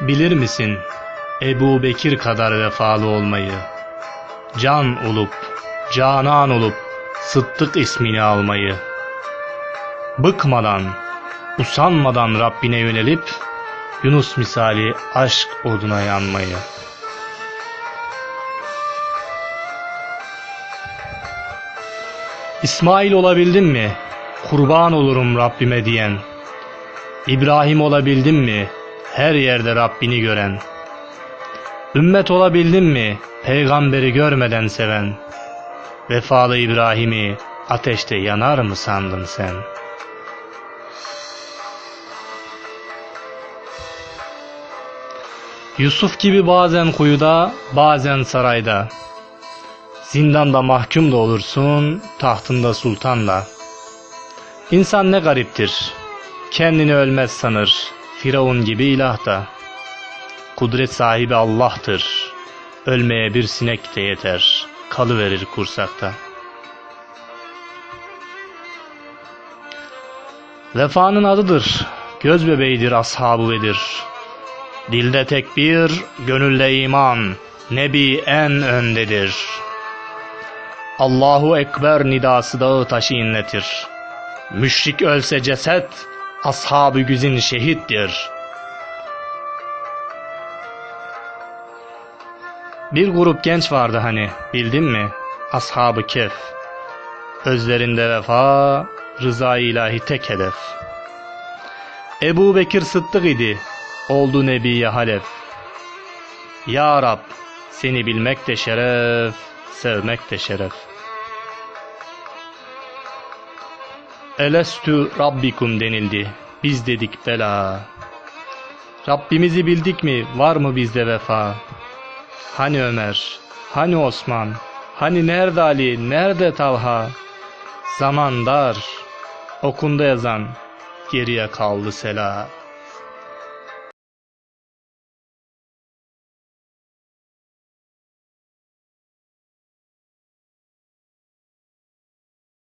Bilir misin Ebu Bekir kadar vefalı olmayı? Can olup, canan olup, Sıddık ismini almayı. Bıkmadan, usanmadan Rabbine yönelip, Yunus misali aşk oduna yanmayı. İsmail olabildin mi? Kurban olurum Rabbime diyen. İbrahim olabildin mi? Her yerde Rabbini gören. Ümmet olabildin mi? Peygamberi görmeden seven. Vefalı İbrahim'i ateşte yanar mı sandın sen? Yusuf gibi bazen kuyuda, bazen sarayda. Zindanda mahkum da olursun, tahtında sultan da. İnsan ne gariptir. Kendini ölmez sanır. Firavun gibi ilah da. Kudret sahibi Allah'tır. Ölmeye bir sinek de yeter. Kalıverir kursakta. Vefanın adıdır. Göz bebeğidir ashabı Bedir. Dilde tekbir, gönülde iman. Nebi en öndedir. Allahu Ekber nidası dağı taşı inletir. Müşrik ölse ceset, ashab-ı güzin şehittir. Bir grup genç vardı hani, bildin mi? Ashab-ı Kehf. Özlerinde vefa, rıza ilahi tek hedef. Ebu Bekir Sıddık idi, oldu Nebiye halef. Ya Rab, seni bilmek de şeref, sevmek de şeref. Elestü Rabbikum denildi. Biz dedik bela. Rabbimizi bildik mi? Var mı bizde vefa? Hani Ömer? Hani Osman? Hani nerede Ali? Nerede Talha? Zaman dar. Okunda yazan geriye kaldı sela.